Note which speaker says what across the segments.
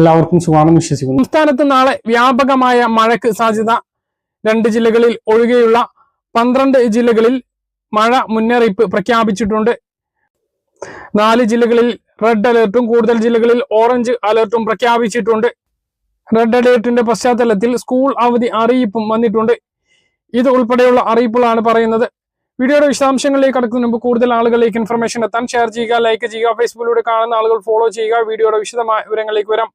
Speaker 1: എല്ലാവർക്കും സുഖമാണെന്ന് വിശ്വസിക്കുന്നു.
Speaker 2: സംസ്ഥാനത്ത് നാളെ വ്യാപകമായ മഴയ്ക്ക് സാധ്യത രണ്ട് ജില്ലകളിൽ ഒഴികെയുള്ള പന്ത്രണ്ട് ജില്ലകളിൽ മഴ മുന്നറിയിപ്പ് പ്രഖ്യാപിച്ചിട്ടുണ്ട്. നാല് ജില്ലകളിൽ റെഡ് അലേർട്ടും കൂടുതൽ ജില്ലകളിൽ ഓറഞ്ച് അലേർട്ടും പ്രഖ്യാപിച്ചിട്ടുണ്ട്. റെഡ് അലേർട്ടിന്റെ പശ്ചാത്തലത്തിൽ സ്കൂൾ അവധി അറിയിപ്പും വന്നിട്ടുണ്ട്. ഇത് ഉൾപ്പെടെയുള്ള അറിയിപ്പുകളാണ് പറയുന്നത്. വീഡിയോയുടെ വിശദാംശങ്ങളിലേക്ക് കടക്കുന്നതിന് മുമ്പ് കൂടുതൽ ആളുകളിലേക്ക് ഇൻഫർമേഷൻ എത്താൻ ഷെയർ ചെയ്യുക ലൈക്ക് ചെയ്യുക ഫേസ്ബുക്കിലൂടെ കാണുന്ന ആളുകൾ ഫോളോ ചെയ്യുക. വീഡിയോയുടെ വിശദമായ വിവരങ്ങളിലേക്ക് വരാം.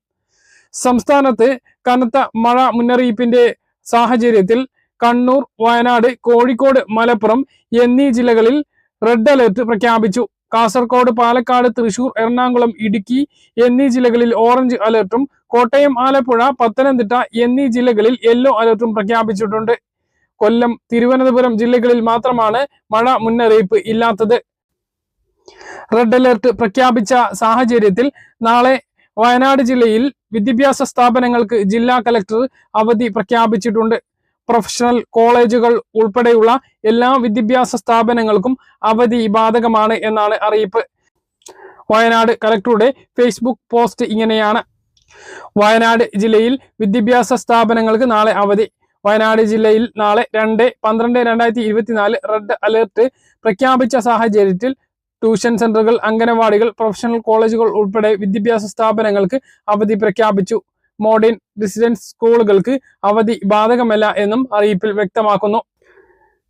Speaker 2: സംസ്ഥാനത്ത് കനത്ത മഴ മുന്നറിയിപ്പിന്റെ സാഹചര്യത്തിൽ കണ്ണൂർ വയനാട് കോഴിക്കോട് മലപ്പുറം എന്നീ ജില്ലകളിൽ റെഡ് അലർട്ട് പ്രഖ്യാപിച്ചു. കാസർഗോഡ് പാലക്കാട് തൃശൂർ എറണാകുളം ഇടുക്കി എന്നീ ജില്ലകളിൽ ഓറഞ്ച് അലർട്ടും കോട്ടയം ആലപ്പുഴ പത്തനംതിട്ട എന്നീ ജില്ലകളിൽ യെല്ലോ അലർട്ടും പ്രഖ്യാപിച്ചിട്ടുണ്ട്. കൊല്ലം തിരുവനന്തപുരം ജില്ലകളിൽ മാത്രമാണ് മഴ മുന്നറിയിപ്പ് ഇല്ലാത്തത്. റെഡ് അലർട്ട് പ്രഖ്യാപിച്ച സാഹചര്യത്തിൽ നാളെ വയനാട് ജില്ലയിൽ വിദ്യാഭ്യാസ സ്ഥാപനങ്ങൾക്ക് ജില്ലാ കലക്ടർ അവധി പ്രഖ്യാപിച്ചിട്ടുണ്ട്. പ്രൊഫഷണൽ കോളേജുകൾ ഉൾപ്പെടെയുള്ള എല്ലാ വിദ്യാഭ്യാസ സ്ഥാപനങ്ങൾക്കും അവധി ബാധകമാണ് എന്നാണ് അറിയിപ്പ്. വയനാട് കലക്ടറുടെ ഫേസ്ബുക്ക് പോസ്റ്റ് ഇങ്ങനെയാണ്. വയനാട് ജില്ലയിൽ വിദ്യാഭ്യാസ സ്ഥാപനങ്ങൾക്ക് നാളെ അവധി. വയനാട് ജില്ലയിൽ നാളെ രണ്ട് പന്ത്രണ്ട് രണ്ടായിരത്തി ഇരുപത്തിനാല് റെഡ് അലേർട്ട് പ്രഖ്യാപിച്ച സാഹചര്യത്തിൽ ട്യൂഷൻ സെന്ററുകൾ അംഗനവാടികൾ പ്രൊഫഷണൽ കോളേജുകൾ ഉൾപ്പെടെ വിദ്യാഭ്യാസ സ്ഥാപനങ്ങൾക്ക് അവധി പ്രഖ്യാപിച്ചു. മോഡേൺ റെസിഡൻസ് സ്കൂളുകൾക്ക് അവധി ബാധകമല്ല എന്നും അറിയിപ്പിൽ വ്യക്തമാക്കുന്നു.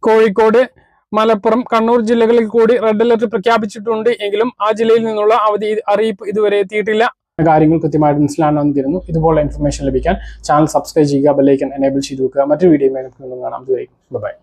Speaker 2: കോഴിക്കോട് മലപ്പുറം കണ്ണൂർ ജില്ലകളിൽ കൂടി റെഡ് അലർട്ട് പ്രഖ്യാപിച്ചിട്ടുണ്ട് എങ്കിലും ആ ജില്ലയിൽ നിന്നുള്ള അവധി അറിയിപ്പ് ഇതുവരെ എത്തിയിട്ടില്ല.
Speaker 1: കാര്യങ്ങൾ കൃത്യമായിട്ട് മനസ്സിലാണെന്നിരുന്നു ഇതുപോലുള്ള ഇതുപോലെ ഇൻഫർമേഷൻ ലഭിക്കാൻ ചാനൽ സബ്സ്ക്രൈബ് ചെയ്യുക ബെല്ലൈക്കൻ എനേബിൾ ചെയ്ത് വെക്കുക. മറ്റൊരു വീഡിയോ കാണാം. ഇതുവരെയും ബൈ